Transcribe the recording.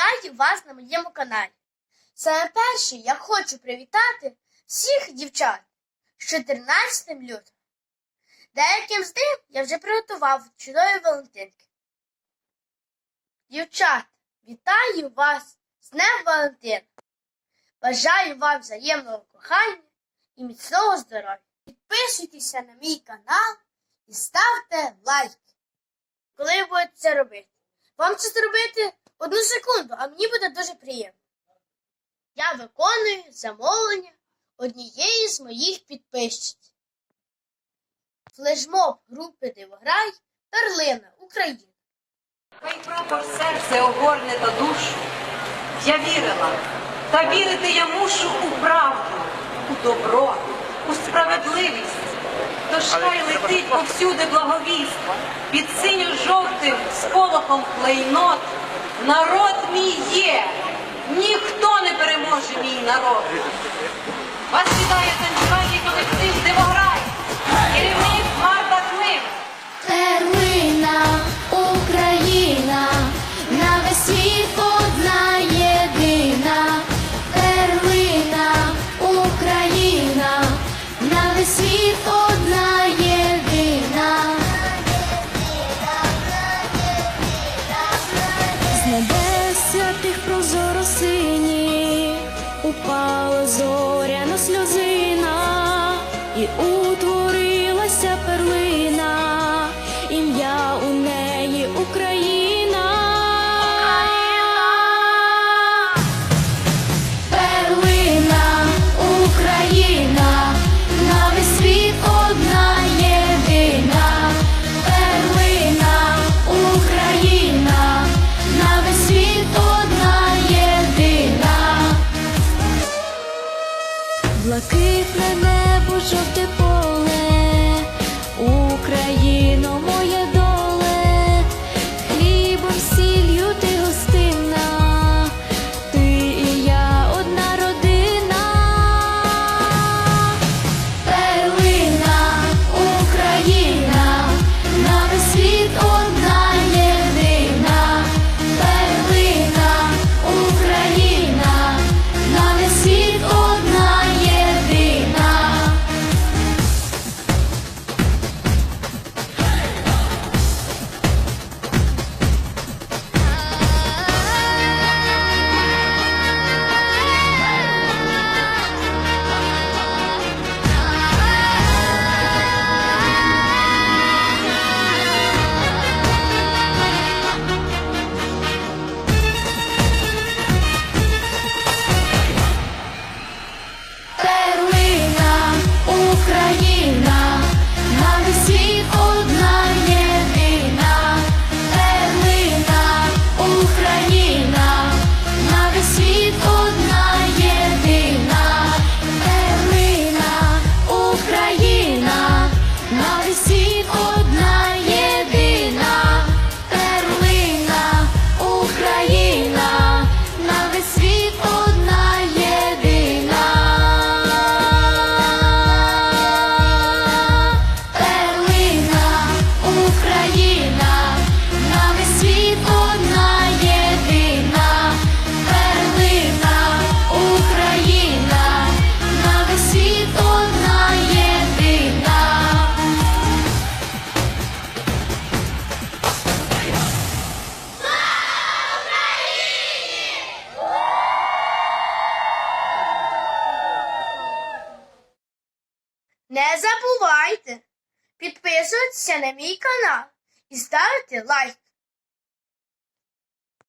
Вітаю вас на моєму каналі. Саме перше я хочу привітати всіх дівчат з 14 лютого. Деяким з них я вже приготував чудові Валентинки. Дівчат, вітаю вас з Днем Валентина. Бажаю вам взаємного кохання і міцного здоров'я. Підписуйтеся на мій канал і ставте лайки. Коли ви будете це робити? Вам це зробити одну секунду, а мені буде дуже приємно. Я виконую замовлення однієї з моїх підписчиць. Флешмоб групи Дивограй Перлина Україна. Хай прапор серце огорне та душу. Я вірила, та вірити я мушу у правду, у добро, у справедливість. Тож хай летить повсюди благовіст, під синьо-жовтим сполохом клейнот. Народ мій є, ніхто не переможе мій народ. Вас вітає З тих прозоро сині упала зоряна сльозина і утворилася people Не забувайте підписуватися на мій канал і ставити лайк.